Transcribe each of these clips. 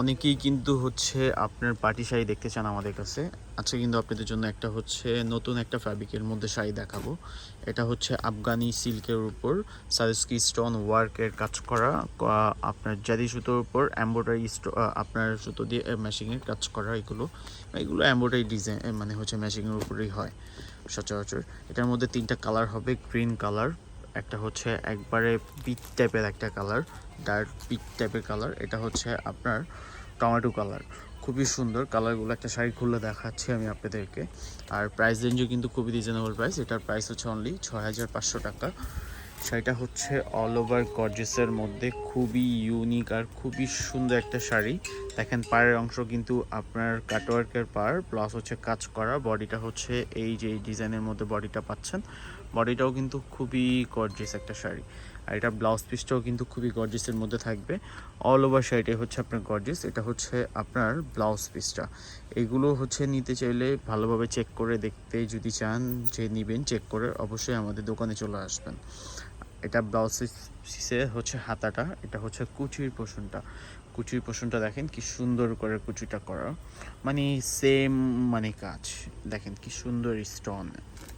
অনেকেই কিন্তু হচ্ছে আপনার পার্টি শাড়ি দেখতে চান আমাদের কাছে। আজকে কিন্তু আপনাদের জন্য একটা হচ্ছে নতুন একটা ফ্যাব্রিকের মধ্যে শাড়ি দেখাবো। এটা হচ্ছে আফগানি সিল্কের উপর সালস্কি স্টোন ওয়ার্কের কাজ করা আপনার জারি সুতোর উপর এম্ব্রয়ডারি আপনার সুতো দিয়ে মেশিংয়ের কাজ করা এগুলো। এগুলো এম্ব্রয়ডারি ডিজাইন মানে হচ্ছে মেশিংয়ের উপরেই হয় সচরাচর। এটার মধ্যে তিনটা কালার হবে গ্রিন কালার একটা হচ্ছে একবারে পিট টাইপের একটা কালার ডার্ক পিক টাইপের কালার এটা হচ্ছে আপনার টমেটো কালার খুবই সুন্দর কালারগুলো একটা শাড়ি খুলে দেখাচ্ছি আমি আপনাদেরকে। আর প্রাইস রেঞ্জও কিন্তু খুবই রিজনেবল প্রাইস এটার প্রাইস হচ্ছে অনলি ছয় হাজার পাঁচশো টাকা। শাড়িটা হচ্ছে অল ওভার গর্জেসের মধ্যে, খুবই ইউনিক আর খুবই সুন্দর একটা শাড়ি। দেখেন পায়ের অংশ কিন্তু আপনার কাটওয়ার্কের পার প্লাস হচ্ছে কাজ করা বডিটা হচ্ছে এই যে ডিজাইনের মধ্যে বডিটা পাচ্ছেন। বডিটাও কিন্তু খুবই গর্জিয়াস একটা শাড়ি। আর এটা ব্লাউজ পিসটাও কিন্তু খুবই গর্জিয়াসের মধ্যে থাকবে। অল ওভার শাড়িটাই হচ্ছে আপনার গর্জিয়াস এটা হচ্ছে আপনার ব্লাউজ পিসটা এগুলো হচ্ছে নিতে চাইলে ভালোভাবে চেক করে দেখতে যদি চান, যে নেবেন চেক করে অবশ্যই আমাদের দোকানে চলে আসবেন। এটা ব্লাউজ পিসে হচ্ছে হাতাটা, এটা হচ্ছে কুচির পোষণটা। কুচির পোষণটা দেখেন কি সুন্দর করে কুচিটা করা। মানে সেম মানে কাজ। দেখেন কি সুন্দর স্টোন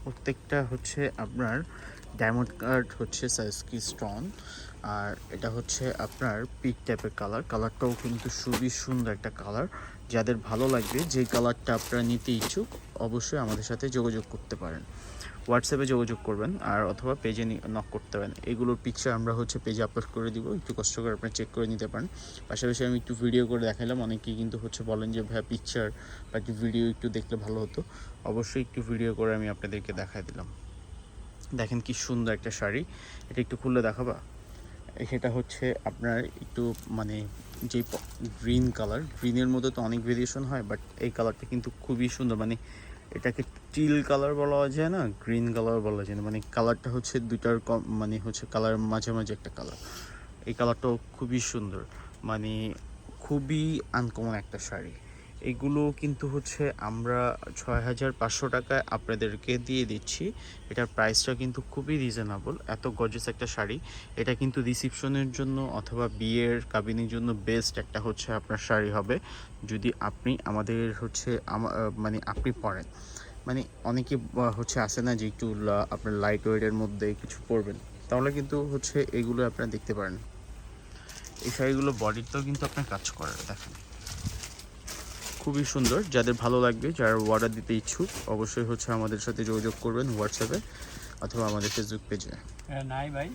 প্রত্যেকটা হচ্ছে আপনার ডায়মন্ড কার্ড হচ্ছে সাইজকি স্টোন আর এটা হচ্ছে আপনার পিক টাইপের কালার কালারটাও কিন্তু খুবই সুন্দর একটা কালার যাদের ভালো লাগবে, যে কালারটা আপনারা নিতে ইচ্ছুক, অবশ্যই আমাদের সাথে যোগাযোগ করতে পারেন। হোয়াটসঅ্যাপে যোগাযোগ করবেন আর অথবা পেজে নক করতে পারেন। এগুলোর পিকচার আমরা হচ্ছে পেজে আপলোড করে দিব, একটু কষ্ট করে আপনারা চেক করে নিতে পারেন। পাশাপাশি আমি একটু ভিডিও করে দেখালাম অনেকেই কিন্তু হচ্ছে বলেন যে ভাই পিকচার বা একটু ভিডিও একটু দেখলে ভালো হতো। অবশ্যই একটু ভিডিও করে আমি আপনাদেরকে দেখাই দিলাম। দেখেন কি সুন্দর একটা শাড়ি। এটা একটু খুলে দেখাবা? সেটা হচ্ছে আপনার একটু মানে যে গ্রিন কালার গ্রিনের মধ্যে তো অনেক ভেরিয়েশন হয় বাট এই কালারটা কিন্তু খুবই সুন্দর। মানে এটাকে টিল কালার বলা যায় না গ্রিন কালার বলা যায় না। মানে কালারটা হচ্ছে দুটার কম মানে হচ্ছে কালার মাঝে মাঝে একটা কালার এই কালারটাও খুবই সুন্দর। মানে খুবই আনকমন একটা শাড়ি। এগুলো কিন্তু হচ্ছে আমরা ছয় হাজার পাঁচশো টাকায় আপনাদেরকে দিয়ে দিচ্ছি। এটার প্রাইসটা কিন্তু খুবই রিজনেবল এত গজেস একটা শাড়ি। এটা কিন্তু রিসিপশনের জন্য অথবা বিয়ের কাবিনের জন্য বেস্ট একটা হচ্ছে আপনার শাড়ি হবে। যদি আপনি আমাদের হচ্ছে মানে আপনি পরেন। মানে অনেকে হচ্ছে আসে না যে একটু আপনার লাইট ওয়েটের মধ্যে কিছু পরবেন। তাহলে কিন্তু হচ্ছে এগুলো আপনারা দেখতে পারেন। এই শাড়িগুলো বডিতেও কিন্তু আপনার কাজ করে, দেখেন। খুবই সুন্দর। যাদের ভালো লাগবে, যারা অর্ডার দিতে ইচ্ছুক, অবশ্যই হচ্ছে আমাদের সাথে যোগাযোগ করবেন হোয়াটসঅ্যাপে অথবা আমাদের ফেসবুক পেজে নাই ভাই।